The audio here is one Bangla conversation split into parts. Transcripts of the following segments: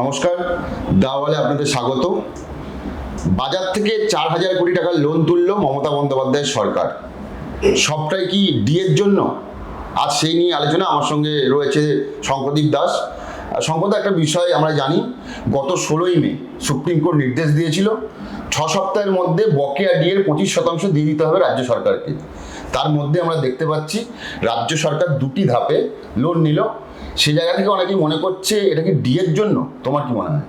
নমস্কার। দাওয়ালে আপনাদের স্বাগত। বাজার থেকে চার হাজার কোটি টাকার লোন তুললো মমতা বন্দ্যোপাধ্যায়ের সরকার। সবটাই কি ডিএর জন্য? আজ সেই নিয়ে আলোচনা আমার সঙ্গে রয়েছে শঙ্করদীপ দাস। শঙ্করদা, একটা বিষয় আমরা জানি, গত ষোলোই মে সুপ্রিম কোর্ট নির্দেশ দিয়েছিল, ছ সপ্তাহের মধ্যে বকেয়া ডিএর পঁচিশ শতাংশ দিয়ে দিতে হবে রাজ্য সরকারকে। তার মধ্যে আমরা দেখতে পাচ্ছি, রাজ্য সরকার দুটি ধাপে লোন নিল। সে জায়গা থেকে অনেকেই মনে করছে এটা কি ডিএর জন্য? তোমার কি মনে হয়?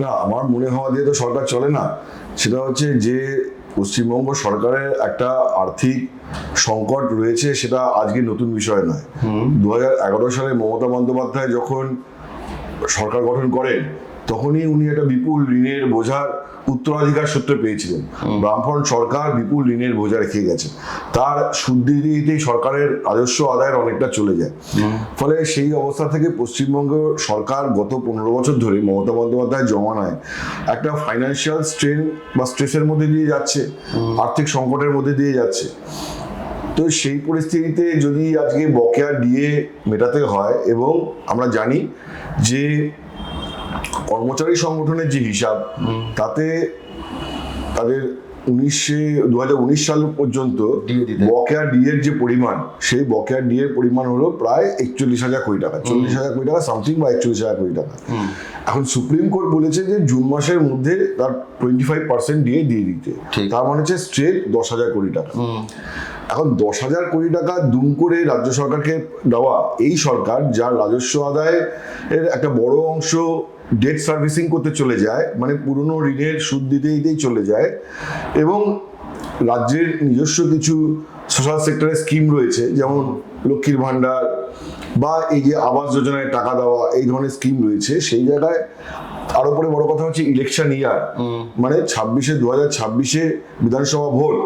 না আমার মনে হওয়া দিয়ে তো সরকার চলে না। সেটা হচ্ছে যে পশ্চিমবঙ্গ সরকারের একটা আর্থিক সংকট রয়েছে সেটা আজকে নতুন বিষয় নয়। দু সালে মমতা বন্দ্যোপাধ্যায় যখন সরকার গঠন করেন তখনই উনি একটা বিপুল ঋণের বোঝার উত্তরাধিকার সূত্রে পেয়েছিলেন। বামফ্রন্ট সরকার বিপুল ঋণের বোঝা রেখে গেছে। তার সুদ দিয়ে দিতেই সরকারের রাজস্ব আদায়ের অনেকটা চলে যায়। ফলে সেই অবস্থা থেকে পশ্চিমবঙ্গ সরকার গত পনেরো বছর ধরে মমতা বন্দ্যোপাধ্যায় জমানায় একটা ফাইন্যান্সিয়াল স্ট্রেন বা স্ট্রেসের মধ্যে দিয়ে যাচ্ছে আর্থিক সংকটের মধ্যে দিয়ে যাচ্ছে। তো সেই পরিস্থিতিতে যদি আজকে বকেয়া ডিএ মেটাতে হয় এবং আমরা জানি যে কর্মচারী সংগঠনের যে হিসাব তাতে তাদের উনিশে দু হাজার উনিশ সাল পর্যন্ত। বকেয়া ডিএর যে পরিমাণ সেই বকেয়া ডিএর পরিমাণ হলো প্রায় একচল্লিশ হাজার কোটি টাকা চল্লিশ হাজার কোটি টাকা সামথিং বা একচল্লিশ হাজার কোটি টাকা। এখন সুপ্রিম কোর্ট বলেছে যে জুন মাসের মধ্যে তার টোয়েন্টি ফাইভ পার্সেন্ট ডিএ দিয়ে দিতে। তার মানে হচ্ছে স্ট্রেট দশ হাজার কোটি টাকা। এখন দশ হাজার কোটি টাকা দুম করে রাজ্য সরকারকে দেওয়া এই সরকার, যার রাজস্ব আদায় এর একটা বড় অংশ ডেট সার্ভিসিং করতে চলে যায় মানে পুরনো ঋণের সুদ দিতে দিতেই চলে যায়, এবং রাজ্যের নিজস্ব কিছু সোশ্যাল সেক্টরের স্কিম রয়েছে, যেমন লক্ষ্মীর ভাণ্ডার বা এই যে আবাস যোজনায় টাকা দেওয়া এই ধরনের স্কিম রয়েছে সেই জায়গায় তার উপরে বড় কথা হচ্ছে ইলেকশন ইয়ার মানে ছাব্বিশে দু হাজার ছাব্বিশে বিধানসভা ভোট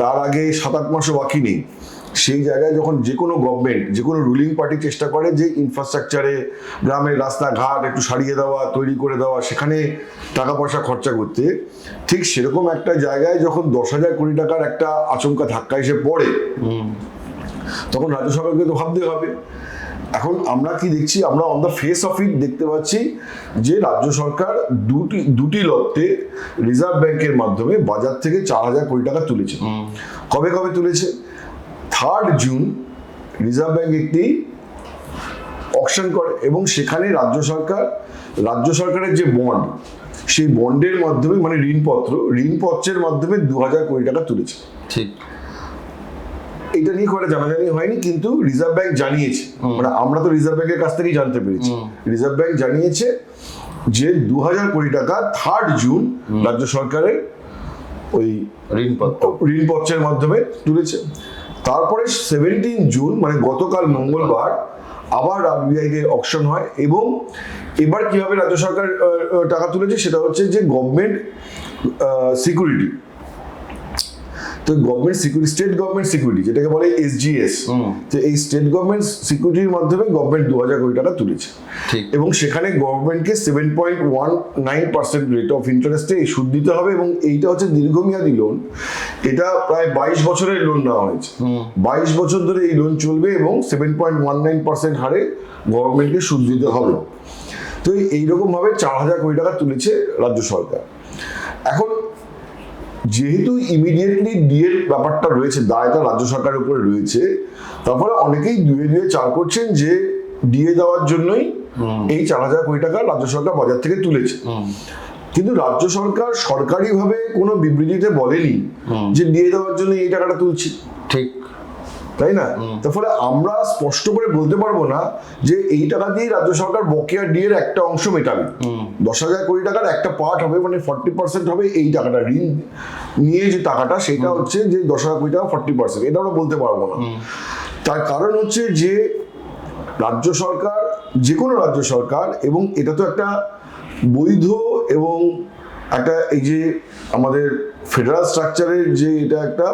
তার আগে সাত আট মাসও বাকি নেই। সেই জায়গায় যখন যে কোনো গভর্নমেন্ট যে কোনো রুলিং পার্টি চেষ্টা করে যে ইনফ্রাস্ট্রাকচারে গ্রামের রাস্তাঘাট একটু সারিয়ে দেওয়া তৈরি করে দেওয়া সেখানে টাকা পয়সা খরচা করতে ঠিক সেরকম একটা জায়গায় যখন দশ হাজার কোটি টাকার একটা আচমকা ধাক্কা এসে পড়ে তখন রাজ্য সরকারকে তো ভাবতে হবে। এখন আমরা কি দেখছি? আমরা on the face of it দেখতে পাচ্ছি যে রাজ্য সরকার দুটি দুটি লটে রিজার্ভ ব্যাংকের মাধ্যমে বাজার থেকে চার হাজার কোটি টাকা তুলেছে। কবে কবে তুলেছে? থার্ড জুন রিজার্ভ ব্যাংক একটি অকশন করে এবং সেখানে রাজ্য সরকার রাজ্য সরকারের যে বন্ড সেই বন্ডের মাধ্যমে মানে ঋণপত্র ঋণপত্রের মাধ্যমে দু হাজার কোটি টাকা তুলেছে। ঠিক। এটা নিয়ে খুব একটা জানাজানি হয়নি কিন্তু রিজার্ভ ব্যাংক জানিয়েছে। মানে আমরা তো রিজার্ভ ব্যাংকের কাছ থেকেই জানতে পেরেছি। রিজার্ভ ব্যাংক জানিয়েছে যে দু হাজার কোটি টাকা থার্ড জুন রাজ্য সরকারের ওই ঋণপত্র। ঋণপত্রের মাধ্যমে তুলেছে। তারপরে সেভেন্টিন জুন মানে গতকাল মঙ্গলবার আবার আরবিআই তে অকশন হয় এবং এবার কীভাবে রাজ্য সরকার টাকা তুলেছে সেটা হচ্ছে যে গভর্নমেন্ট সিকিউরিটি তো government security state government security যেটাকে বলে এসজিএস তো এই স্টেট গভর্নমেন্ট সিকিউরিটির মাধ্যমে গভর্নমেন্ট দু হাজার কোটি টাকা তুলেছে। ঠিক। এবং সেখানে গভর্নমেন্টকে seven point one nine percent rate of ইন্টারেস্টে এই সুদ দিতে হবে এবং এইটা হচ্ছে দীর্ঘমেয়াদী লোন এটা প্রায় বাইশ বছরের লোন নেওয়া হয়েছে। বাইশ বছর ধরে এই লোন চলবে এবং seven point one nine percent হারে গভর্নমেন্টকে সুদ দিতে হবে। তো এইরকমভাবে চার হাজার কোটি টাকা তুলেছে রাজ্য সরকার। এখন যেহেতু ইমিডিয়েটলি ডিএর ব্যাপারটা রয়েছে দায়টা রাজ্য সরকারের উপরে রয়েছে তারপরে অনেকেই দুয়ে দুয়ে চার করছেন যে দিয়ে দেওয়ার জন্যই এই চার হাজার কোটি টাকা রাজ্য সরকার বাজার থেকে তুলেছে। কিন্তু রাজ্য সরকার সরকারিভাবে কোনো বিবৃতিতে বলেনি যে দিয়ে দেওয়ার জন্য এই টাকাটা তুলছি। ঠিক। তাই না? তার ফলে আমরা স্পষ্ট করে বলতে পারব না যে এই টাকা দিয়েই রাজ্য সরকার বকেয়া ডি এর একটা অংশ মেটাবে। দশ হাজার কোটি টাকার একটা পার্ট হবে মানে ফর্টি পার্সেন্ট হবে এই টাকাটা ঋণ নিয়ে যে টাকাটা সেটা হচ্ছে যে দশ হাজার কোটি টাকা ফর্টি পার্সেন্ট এটা আমরা বলতে পারব না। তার কারণ হচ্ছে যে রাজ্য সরকার যে কোনো রাজ্য সরকার এবং এটা তো একটা বৈধ এবং একটা এই যে আমাদের ফেডারাল স্ট্রাকচারের যে এটা একটা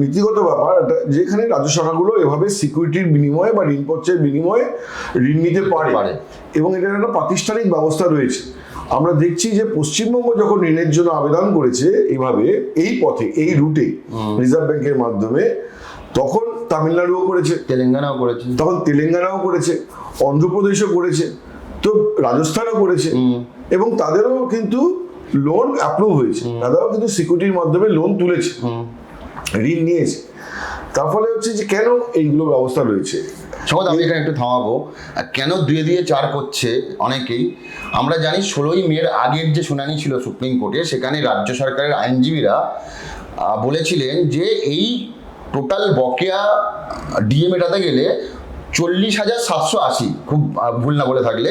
নীতিগত ব্যাপার যেখানে রাজ্য সরকারগুলো এভাবে সিকিউরিটির বিনিময়ে বা ঋণপত্রের বিনিময়ে ঋণ নিতে পারে। এবং এটার একটা প্রাতিষ্ঠানিক ব্যবস্থা রয়েছে। আমরা দেখছি যে পশ্চিমবঙ্গ যখন ঋণের জন্য আবেদন করেছে এইভাবে এই পথে এই রুটে রিজার্ভ ব্যাংকের মাধ্যমে তখন তামিলনাড়ুও করেছে। তেলেঙ্গানাও করেছে। তখন তেলেঙ্গানাও করেছে অন্ধ্রপ্রদেশও করেছে তো রাজস্থানও করেছে। এবং তাদেরও কিন্তু লোন অ্যাপ্রুভ হয়েছে। তাদেরও কিন্তু সিকিউরিটির মাধ্যমে লোন তুলেছে। ঋণ নিয়েছে। তার ফলে হচ্ছে যে কেন এইগুলো ব্যবস্থা রয়েছে? সহজ আমি এখানে একটু থামাবো। কেন দুয়ে দিয়ে চার করছে অনেকেই? আমরা জানি ষোলোই মের আগের যে শুনানি ছিল সুপ্রিম কোর্টে, সেখানে রাজ্য সরকারের আইনজীবীরা বলেছিলেন যে এই টোটাল বকেয়া ডিএ মেটাতে গেলে চল্লিশ হাজার সাতশো আশি খুব ভুল না বলে থাকলে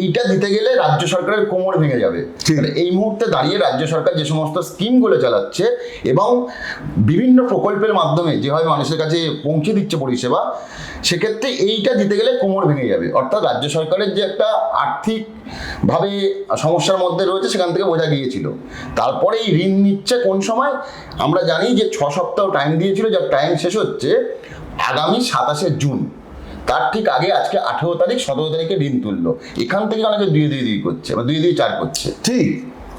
এইটা দিতে গেলে রাজ্য সরকারের কোমর ভেঙে যাবে। এই মুহূর্তে দাঁড়িয়ে রাজ্য সরকার যে সমস্ত স্কিমগুলো চালাচ্ছে এবং বিভিন্ন প্রকল্পের মাধ্যমে যেভাবে মানুষের কাছে পৌঁছে দিচ্ছে পরিষেবা সেক্ষেত্রে এইটা দিতে গেলে কোমর ভেঙে যাবে। অর্থাৎ রাজ্য সরকারের যে একটা আর্থিকভাবে সমস্যার মধ্যে রয়েছে সেখান থেকে বোঝা গিয়েছিল। তারপরে এই ঋণ নিচ্ছে কোন সময়? আমরা জানি যে ছ সপ্তাহ টাইম দিয়েছিল যার টাইম শেষ হচ্ছে আগামী সাতাশে জুন। তার ঠিক আগে আজকে আঠেরো তারিখ, সতেরো তারিখে ঋণ তুললো। এখান থেকে অনেকে দুই দুই দুই করছে, বা দুই দুই চার করছে। ঠিক।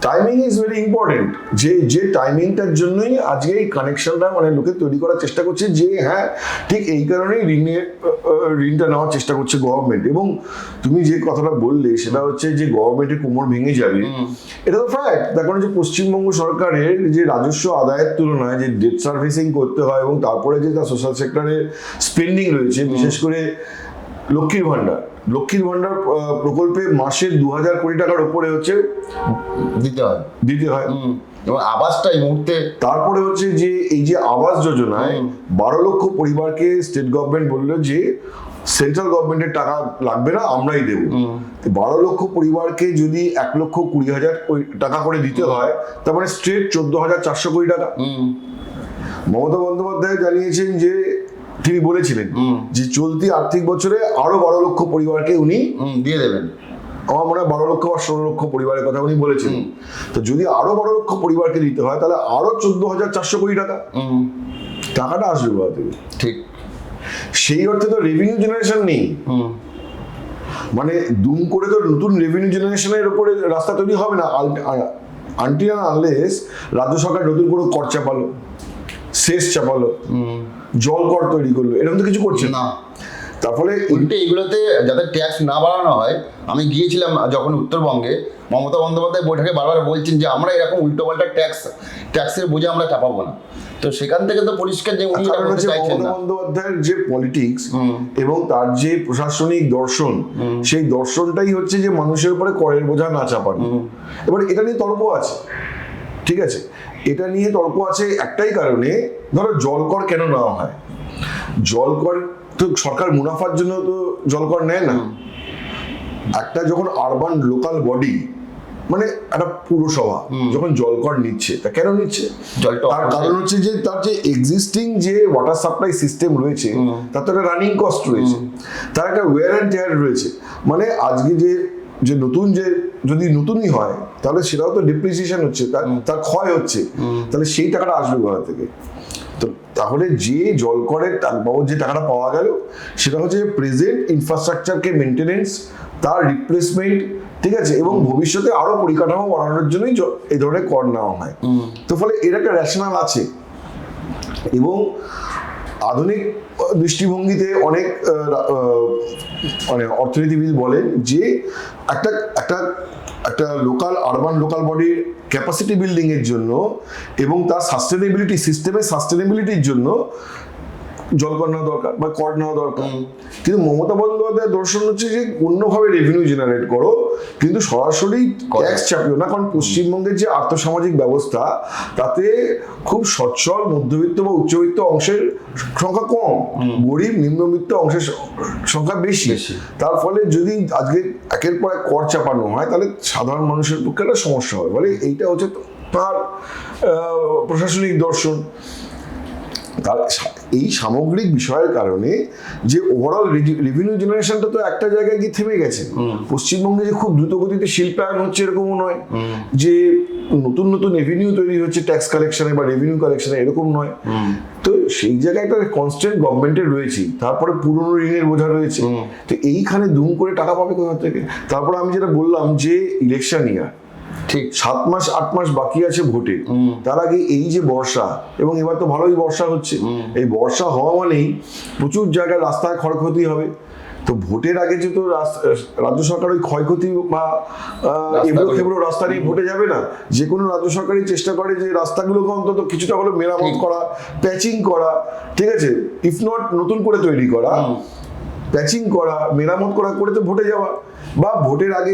টাইমিং ইজ ভেরি ইম্পর্টেন্ট যে যে টাইমিংটার জন্যই আজকে এই কানেকশনটা মানে লোকে তৈরি করার চেষ্টা করছে যে হ্যাঁ ঠিক এই কারণেই ঋণের ঋণটা নেওয়ার চেষ্টা করছে গভর্নমেন্ট এবং তুমি যে কথাটা বললে সেটা হচ্ছে যে গভর্নমেন্টের কোমর ভেঙে যাবে। এটা তো ফ্যাক্ট তার কারণ যে পশ্চিমবঙ্গ সরকারের যে রাজস্ব আদায়ের তুলনায় যে ডেট সার্ভিসিং করতে হয় এবং তারপরে যে তার সোশ্যাল সেক্টরের স্পেন্ডিং রয়েছে বিশেষ করে লক্ষ্মীর ভান্ডার লক্ষ্মীর ভান্ডার প্রকল্পে মাসে দু হাজার কোটি টাকার উপরে হচ্ছে দিতে হয়। দিতে হয়। এবং আবাসটা এই মুহূর্তে তারপরে হচ্ছে যে এই যে আবাস যোজনায় বারো লক্ষ পরিবারকে স্টেট গভর্নমেন্ট বলল যে সেন্ট্রাল গভর্নমেন্টের টাকা লাগবে না আমরাই দেবো। বারো লক্ষ পরিবারকে যদি এক লক্ষ কুড়ি হাজার টাকা করে দিতে হয় তার মানে স্ট্রেট চোদ্দ হাজার চারশো কোটি টাকা। মমতা বন্দ্যোপাধ্যায় জানিয়েছেন যে তিনি বলেছিলেন যে চলতি আর্থিক বছরে আরও বারো লক্ষ পরিবারকে উনি দিয়ে দেবেন। আমার মনে হয় বারো লক্ষ বা ষোলো লক্ষ পরিবারের কথা উনি বলেছেন তো যদি আরও বারো লক্ষ পরিবারকে দিতে হয় তাহলে আরও চোদ্দ হাজার চারশো কোটি টাকা। টাকাটা আসবে কোথা থেকে? ঠিক। সেই অর্থে তো রেভিনিউ জেনারেশন নেই। মানে দুম করে তো নতুন রেভিনিউ জেনারেশনের উপরে রাস্তা তৈরি হবে না। আনটি আনলেস রাজ্য সরকার নতুন কোনো কর চাপালো সেচ চাপালো। জল কর তৈরি করল। এরকম তো কিছু করছে না। তারপরে উল্টে এগুলোতে যাতে ট্যাক্স না বাড়ানো হয় আমি গিয়েছিলাম যখন উত্তরবঙ্গে মমতা বন্দ্যোপাধ্যায় বৈঠকে বারবার বলছেন যে আমরা এরকম উল্টো পাল্টা ট্যাক্স ট্যাক্সের বোঝা আমরা চাপাবো না। তো সেখান থেকে তো পরিষ্কার যে উনি চাইছেন বন্দ্যোপাধ্যায়ের যে পলিটিক্স এবং তার যে প্রশাসনিক দর্শন সেই দর্শনটাই হচ্ছে যে মানুষের উপরে করের বোঝা না চাপানো। এবার এটা নিয়ে তর্ক আছে। ঠিক আছে? এটা নিয়ে তর্ক আছে একটাই কারণে ধরো জল কর কেন নেওয়া হয়? জল কর তো সরকার মুনাফার জন্য তো জল কর নেয় না। একটা যখন আরবান লোকাল বডি মানে একটা পুরসভা যখন জল কর নিচ্ছে তা কেন নিচ্ছে? তার কারণ হচ্ছে যে তার যে এক্সিস্টিং যে ওয়াটার সাপ্লাই সিস্টেম রয়েছে তার তো একটা রানিং কস্ট রয়েছে। তার একটা ওয়ার অ্যান্ড টেয়ার রয়েছে। মানে আজকে যে যে নতুন যে যদি নতুনই হয় তাহলে সেটাও তো ডিপ্রিসিয়েশন হচ্ছে তার ক্ষয় হচ্ছে। তাহলে সেই টাকাটা আসবে কোথা থেকে? তো তাহলে যে জল টাক- বাবদ যে টাকাটা পাওয়া গেল সেটা হচ্ছে প্রেজেন্ট ইনফ্রাস্ট্রাকচারকে মেনটেনেন্স তার রিপ্লেসমেন্ট ঠিক আছে? এবং ভবিষ্যতে আরও পরিকাঠামো বাড়ানোর জন্যই এই ধরনের কর নেওয়া হয়। তো ফলে এর একটা রেশনাল আছে। এবং আধুনিক দৃষ্টিভঙ্গিতে অনেক মানে অর্থনীতিবিদ বলেন যে একটা একটা একটা লোকাল আরবান লোকাল বডির ক্যাপাসিটি বিল্ডিং এর জন্য এবং তার সাস্টেনেবিলিটি সিস্টেমের সাস্টেনেবিলিটির জন্য জল কর নেওয়া দরকার বা কর নেওয়া দরকার। কিন্তু মমতা বন্দ্যোপাধ্যায়ের দর্শন হচ্ছে যে অন্যভাবে রেভিনিউ জেনারেট করো কিন্তু সরাসরি ট্যাক্স চাপিও না কারণ পশ্চিমবঙ্গের যে আর্থসামাজিক ব্যবস্থা তাতে খুব সচ্ছল মধ্যবিত্ত বা উচ্চবিত্ত অংশের সংখ্যা কম। গরিব নিম্নবিত্ত অংশের সংখ্যা বেশি। তার ফলে যদি আজকে একের পর এক কর চাপানো হয় তাহলে সাধারণ মানুষের পক্ষে একটা সমস্যা হয়। বলে এইটা হচ্ছে তার প্রশাসনিক দর্শন। তার এই সামগ্রিক বিষয়ের কারণে যে ওভারঅল রেভিনিউ জেনারেশনটা তো একটা জায়গায় গিয়ে থেমে গেছে। পশ্চিমবঙ্গে যে খুব দ্রুত গতিতে শিল্পায়ন হচ্ছে এরকমও নয়। যে নতুন নতুন রেভিনিউ তৈরি হচ্ছে ট্যাক্স কালেকশনে বা রেভিনিউ কালেকশনে এরকম নয়। তো সেই জায়গায় একটা কনস্ট্যান্ট গভর্নমেন্টের রয়েছে। তারপরে পুরনো ঋণের বোঝা রয়েছে। তো এইখানে দুম করে টাকা পাবে কোথা থেকে? তারপরে আমি যেটা বললাম যে ইলেকশন ইয়ার ঠিক সাত মাস আট মাস বাকি আছে ভোটে। তার আগে এই যে বর্ষা এবং এবার তো ভালোই বর্ষা হচ্ছে। এই বর্ষা হওয়া মানেই প্রচুর জায়গায় রাস্তায় ক্ষয়ক্ষতি হবে। তো ভোটের আগে যেহেতু রাস- রাজ্য সরকার ওই ক্ষয়ক্ষতি বা এবড়ো খেবড়ো রাস্তা নিয়ে ভোটে যাবে না। যে কোনো রাজ্য সরকারই চেষ্টা করে যে রাস্তাগুলোকে অন্তত কিছুটা হলো মেরামত করা প্যাচিং করা ঠিক আছে? ইফ নট নতুন করে তৈরি করা। প্যাচিং করা মেরামত করা করে তো ভোটে যাওয়া। বা ভোটের আগে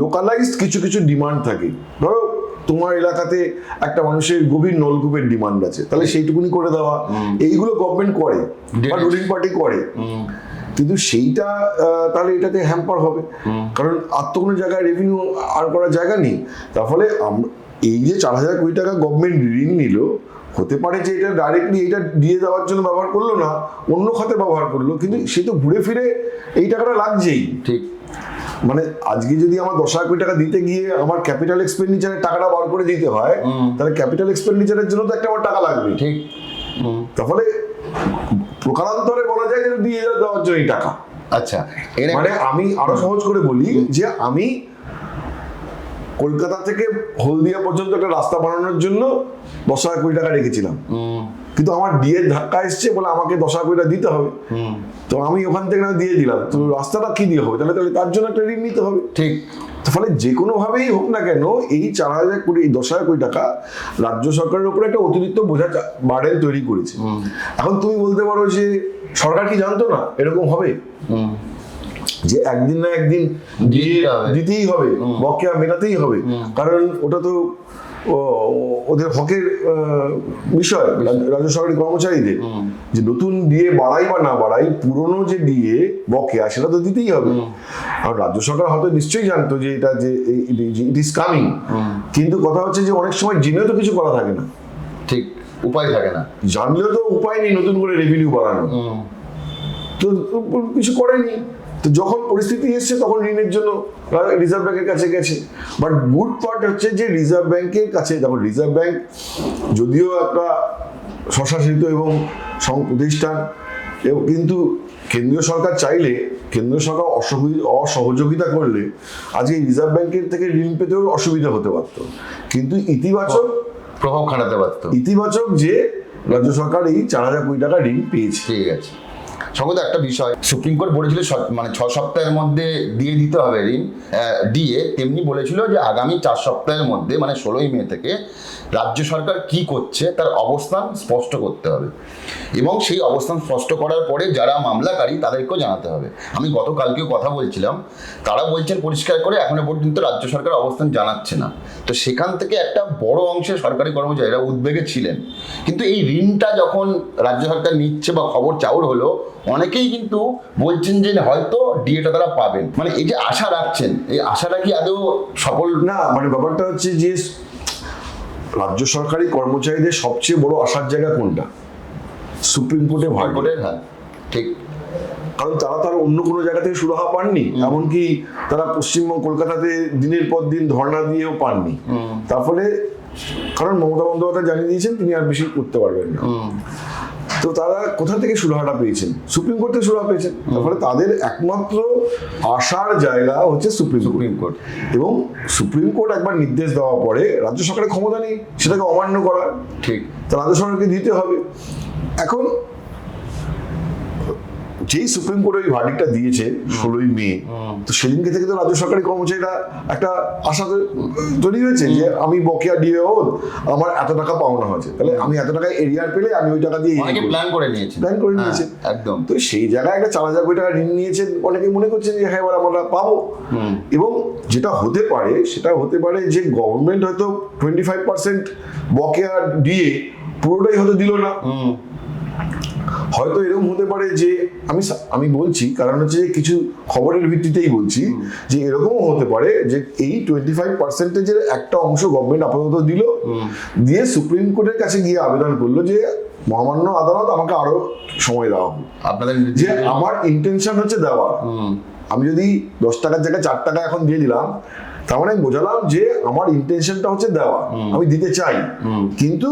লোকালাইজড কিছু কিছু ডিমান্ড থাকে। ধরো তোমার এলাকাতে একটা মানুষের গভীর নলকূপের ডিমান্ড আছে। তাহলে সেইটুকুনি করে দেওয়া। এইগুলো গভর্নমেন্ট করে বা রুলিং পার্টি করে। কিন্তু সেইটা তাহলে এটাতে হ্যাম্পার হবে। কারণ আর তো কোনো জায়গায় রেভিনিউ আর করার জায়গা নেই। তার ফলে এই যে চার হাজার কোটি টাকা গভর্নমেন্ট ঋণ নিল হতে পারে যে এটা ডাইরেক্টলি এটা দিয়ে দেওয়ার জন্য ব্যবহার করল না অন্য খাতে ব্যবহার করল কিন্তু সে তো ঘুরে ফিরে এই টাকাটা লাগছেই। ঠিক। মানে আজকে যদি আমার দশ হাজার কোটি টাকা দিতে গিয়ে আমার ক্যাপিটাল এক্সপেন্ডিচারের টাকাটা বার করে দিতে হয় তাহলে ক্যাপিটাল এক্সপেন্ডিচারের জন্য তো একটা আমার টাকা লাগবে। ঠিক। তাহলে প্রকারান্তরে বলা যায় যে দিয়ে দেওয়ার জন্য এই টাকা। আচ্ছা মানে আমি আরও সহজ করে বলি যে আমি কলকাতা থেকে হলদিয়া পর্যন্ত একটা রাস্তা বানানোর জন্য দশ হাজার কোটি টাকা রেখেছিলাম। কিন্তু আমার ডিএর ধাক্কা এসছে বলে আমাকে দশ হাজার কোটি টাকা দিতে হবে। তো আমি ওখান থেকে দিয়ে দিলাম। তো রাস্তাটা কি দিয়ে হবে? তাহলে তাহলে তার জন্য একটা ঋণ নিতে হবে। ঠিক। ফলে যে কোনোভাবেই হোক না কেন এই চার হাজার কোটি এই দশ হাজার কোটি টাকা রাজ্য সরকারের উপরে একটা অতিরিক্ত বোঝা বার্ডেন তৈরি করেছে। এখন তুমি বলতে পারো যে সরকার কি জানতো না এরকম হবে? যে একদিন না একদিন দিতেই হবে। বকেয়া মেটাতেই হবে। কারণ ওটা তো ওদের হকের বিষয় রাজ- রাজ্য সরকারি কর্মচারীদের। যে নতুন ডিএ বাড়াই বা না বাড়াই পুরনো যে ডিএ বকেয়া সেটা তো দিতেই হবে। আর রাজ্য সরকার হয়তো নিশ্চয়ই জানতো যে এটা যে ইট ইজ কামিং কিন্তু কথা হচ্ছে যে অনেক সময় জেনেও তো কিছু করা থাকে না। ঠিক উপায় থাকে না। জানলেও তো উপায় নেই নতুন করে রেভিনিউ বাড়ানো তো কিছু করেনি। তো যখন পরিস্থিতি এসছে তখন ঋণের জন্য রিজার্ভ ব্যাংকের কাছে গেছে। বাট গুড পার্ট হচ্ছে যে রিজার্ভ ব্যাংকের কাছে দেখো রিজার্ভ ব্যাংক যদিও একটা স্বশাসিত এবং প্রতিষ্ঠান এবং কিন্তু কেন্দ্রীয় সরকার চাইলে কেন্দ্রীয় সরকার অসহযোগিতা করলে আজকে রিজার্ভ ব্যাংকের থেকে ঋণ পেতেও অসুবিধা হতে পারতো। কিন্তু ইতিবাচক প্রভাব খাটাতে পারতো। ইতিবাচক যে রাজ্য সরকার এই চার হাজার কোটি টাকা ঋণ পেয়েছে। ঠিক আছে সঙ্গত একটা বিষয়, সুপ্রিম কোর্ট বলেছিল মানে ছ সপ্তাহের মধ্যে দিয়ে দিতে হবে ঋণ দিয়ে তেমনি বলেছিল যে আগামী চার সপ্তাহের মধ্যে মানে ষোলোই মে থেকে রাজ্য সরকার কি করছে, তার অবস্থান স্পষ্ট করতে হবে। এবং সেই অবস্থান স্পষ্ট করার পরে যারা মামলাকারী, তাদেরকেও জানাতে হবে। আমি গতকালকেও কথা বলছিলাম তারা বলছেন পরিষ্কার করে, এখনও পর্যন্ত রাজ্য সরকার অবস্থান জানাচ্ছে না। তো সেখান থেকে একটা বড় অংশের সরকারি কর্মচারীরা উদ্বেগে ছিলেন। কিন্তু এই ঋণটা যখন রাজ্য সরকার নিচ্ছে বা খবর চাউর হলো অনেকেই কিন্তু বলছেন যে হয়তো ডিএটা তারা পাবেন। মানে এই যে আশা রাখছেন এই আশাটা কি আদৌ সফল? না মানে ব্যাপারটা হচ্ছে যে রাজ্য সরকারি কর্মচারীদের সবচেয়ে বড় আসার জায়গা কোনটা? সুপ্রিম কোর্টে ভাগ হ্যাঁ ঠিক। কারণ তারা তার অন্য কোনো জায়গা থেকে সুরাহা পাননি এমনকি তারা পশ্চিমবঙ্গ কলকাতাতে দিনের পর দিন ধর্ণা দিয়েও পাননি। তার ফলে কারণ মমতা বন্দ্যোপাধ্যায় জানিয়ে দিয়েছেন তিনি আর বেশি করতে পারবেন না। তো তারা কোথা থেকে সুরাহাটা পেয়েছেন? সুপ্রিম কোর্ট থেকে সুরাহা পেয়েছেন। তারপরে ফলে তাদের একমাত্র আসার জায়গা হচ্ছে সুপ্রিম সুপ্রিম কোর্ট। এবং সুপ্রিম কোর্ট একবার নির্দেশ দেওয়ার পরে রাজ্য সরকারের ক্ষমতা নেই সেটাকে অমান্য করা ঠিক। তা রাজ্য সরকারকে দিতে হবে। এখন যেই সুপ্রিম কোর্ট ওই ভার্ডিকটা দিয়েছে ষোলোই মে তো সেদিনকে থেকে তো রাজ্য সরকারি কর্মচারীরা একটা আশা তৈরি হয়েছে যে আমি বকেয়া দিয়ে হোক আমার এত টাকা পাওনা হয়েছে। তাহলে আমি এত টাকা এরিয়ার পেলে আমি ওই টাকা দিয়ে প্ল্যান করে নিয়েছি। প্ল্যান করে নিয়েছে। একদম। তো সেই জায়গায় একটা চার হাজার কোটি টাকা ঋণ নিয়েছেন অনেকে মনে করছেন যে হ্যাঁ এবার আমরা পাবো। এবং যেটা হতে পারে সেটা হতে পারে যে গভর্নমেন্ট হয়তো টোয়েন্টি ফাইভ পার্সেন্ট বকেয়া দিয়ে পুরোটাই হয়তো দিল না। হুম। হয়তো এরকম হতে পারে যে আমি আমি বলছি কারণ হচ্ছে যে কিছু খবরের ভিত্তিতেই বলছি যে এরকমও হতে পারে যে এই টোয়েন্টি ফাইভ পার্সেন্টেজের একটা অংশ গভর্নমেন্ট আপাতত দিল। দিয়ে সুপ্রিম কোর্টের কাছে গিয়ে আবেদন করল যে মহামান্য আদালত আমাকে আরও সময় দেওয়া আপনাদের যে আমার ইন্টেনশন হচ্ছে দেওয়া। আমি যদি দশ টাকার জায়গায় চার টাকা এখন দিয়ে দিলাম তার মানে আমি বোঝালাম যে আমার ইন্টেনশনটা হচ্ছে দেওয়া আমি দিতে চাই। কিন্তু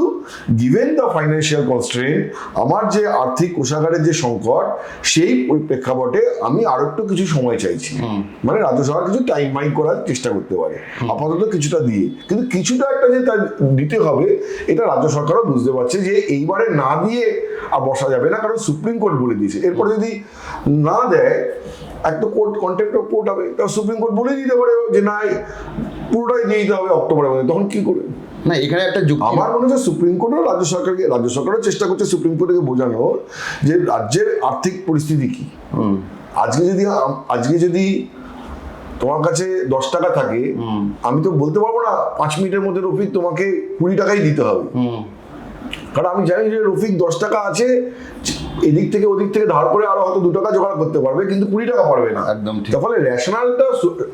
গিভেন দ্য ফাইন্যান্সিয়াল কনস্ট্রেন্ট আমার যে আর্থিক কোষাগারের যে সংকট সেই প্রেক্ষাপটে আমি আরও একটু কিছু সময় চাইছি। মানে রাজ্য সরকার কিছু টাইম মাইক করার চেষ্টা করতে পারে। আপাতত কিছুটা দিয়ে। কিন্তু কিছুটা একটা যে তার দিতে হবে এটা রাজ্য সরকারও বুঝতে পারছে যে এইবারে না দিয়ে আর বসা যাবে না কারণ সুপ্রিম কোর্ট বলে দিয়েছে। এরপরে যদি না দেয় এক তো কোর্ট কন্টেম্প্ট অফ কোর্ট হবে। তা সুপ্রিম কোর্ট বলেই দিতে পারে যে না পুরোটাই দিয়ে দিতে হবে অক্টোবরের মধ্যে। তখন কি করবে? না এখানে একটা যুক্তি আমার মনে হচ্ছে সুপ্রিম কোর্টও রাজ্য সরকারকে রাজ্য সরকারও চেষ্টা করছে সুপ্রিম কোর্টকে বোঝানোর যে রাজ্যের আর্থিক পরিস্থিতি কি। হুম, আজকে যদি আজকে যদি তোমার কাছে দশ টাকা থাকে আমি তো বলতে পারব না পাঁচ মিনিটের মধ্যে রফিক তোমাকে কুড়ি টাকাই দিতে হবে। হুম, কারণ আমি জানি যে রফিক দশ টাকা আছে এদিক থেকে ওদিক থেকে ধার করে আরও হয়তো দু টাকা জোগাড় করতে পারবে কিন্তু কুড়ি টাকা পারবে না। একদম ঠিক। ফলে রেশনালটা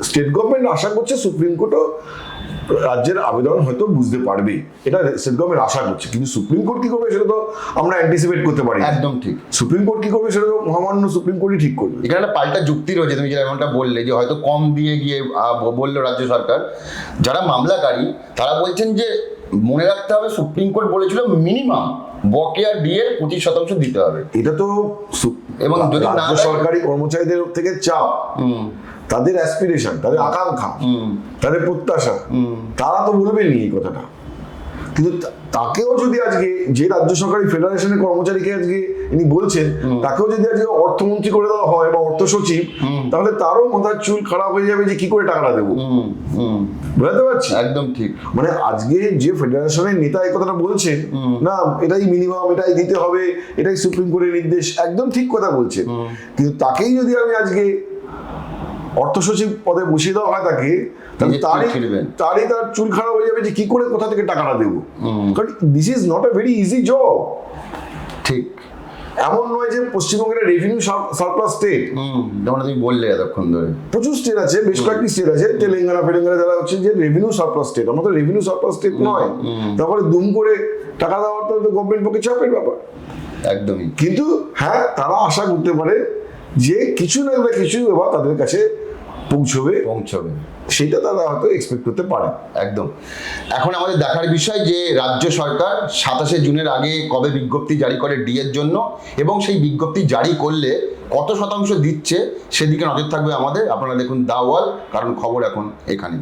স্টেট গভর্নমেন্ট আশা করছে সুপ্রিম কোর্টও রাজ্যের আবেদন হয়তো বুঝতে পারবে। এটা স্টেট গভর্নমেন্ট আশা করছে কিন্তু সুপ্রিম কোর্ট কি করবে সেটা তো আমরা অ্যান্টিসিপেট করতে পারি একদম ঠিক। সুপ্রিম কোর্ট কি করবে সেটা তো মহামান্য সুপ্রিম কোর্টই ঠিক করবে। এখানে একটা পাল্টা যুক্তি রয়েছে তুমি যেটা এমনটা বললে যে হয়তো কম দিয়ে গিয়ে বলল রাজ্য সরকার। যারা মামলাকারী তারা বলছেন যে মনে রাখতে হবে সুপ্রিম কোর্ট বলেছিল মিনিমাম বকেয়া ডিএর পঁচিশ শতাংশ দিতে হবে। এটা তো এবং যদি না সরকারি কর্মচারীদের থেকে চাপ। হুম। তাদের অ্যাসপিরেশন তাদের আকাঙ্ক্ষা হুম। তাদের প্রত্যাশা। হুম। তারা তো বলবেনি এই কথাটা। কিন্তু তাকেও যদি আজকে যে রাজ্য সরকারি ফেডারেশনের কর্মচারীকে আজকে ইনি বলছেন তাকেও যদি আজকে অর্থমন্ত্রী করে দেওয়া হয় বা অর্থ সচিব তাহলে তারও মাথার চুল খারাপ হয়ে যাবে যে কি করে টাকাটা দেবো। বুঝতে পারছি? একদম ঠিক। মানে আজকে যে ফেডারেশনের নেতা এই কথাটা বলছেন না এটাই মিনিমাম এটাই দিতে হবে এটাই সুপ্রিম কোর্টের নির্দেশ একদম ঠিক কথা বলছেন। কিন্তু তাকেই যদি আমি আজকে অর্থ সচিব পদে বসিয়ে দেওয়া হয় তাকে তাহলে তারই। তারই তার চুল খারাপ হয়ে যাবে যে কি করে কোথা থেকে টাকাটা দেবো। কারণ this is not a very easy job ঠিক। এমন নয় যে পশ্চিমবঙ্গের রেভিনিউ সারপ্লাস স্টেট যেমন তুমি বললে এতক্ষণ ধরে। প্রচুর স্টেট আছে বেশ কয়েকটি স্টেট আছে তেলেঙ্গানা ফেলেঙ্গানা যারা হচ্ছে যে রেভিনিউ সারপ্লাস স্টেট আমাদের রেভিনিউ সারপ্লাস স্টেট নয়। তারপরে দুম করে টাকা দেওয়ার তো গভর্নমেন্ট পক্ষে চাপের ব্যাপার। একদমই। কিন্তু হ্যাঁ তারা আশা করতে পারে যে কিছু না কিছু এবার তাদের কাছে পৌঁছবে। পৌঁছবে। সেটা তারা হয়তো এক্সপেক্ট করতে পারে, একদম। এখন আমাদের দেখার বিষয় যে রাজ্য সরকার সাতাশে জুনের আগে কবে বিজ্ঞপ্তি জারি করে ডি এর জন্য এবং সেই বিজ্ঞপ্তি জারি করলে কত শতাংশ দিচ্ছে সেদিকে নজর থাকবে আমাদের। আপনারা দেখুন দাওয়াল কারণ খবর এখন এখানে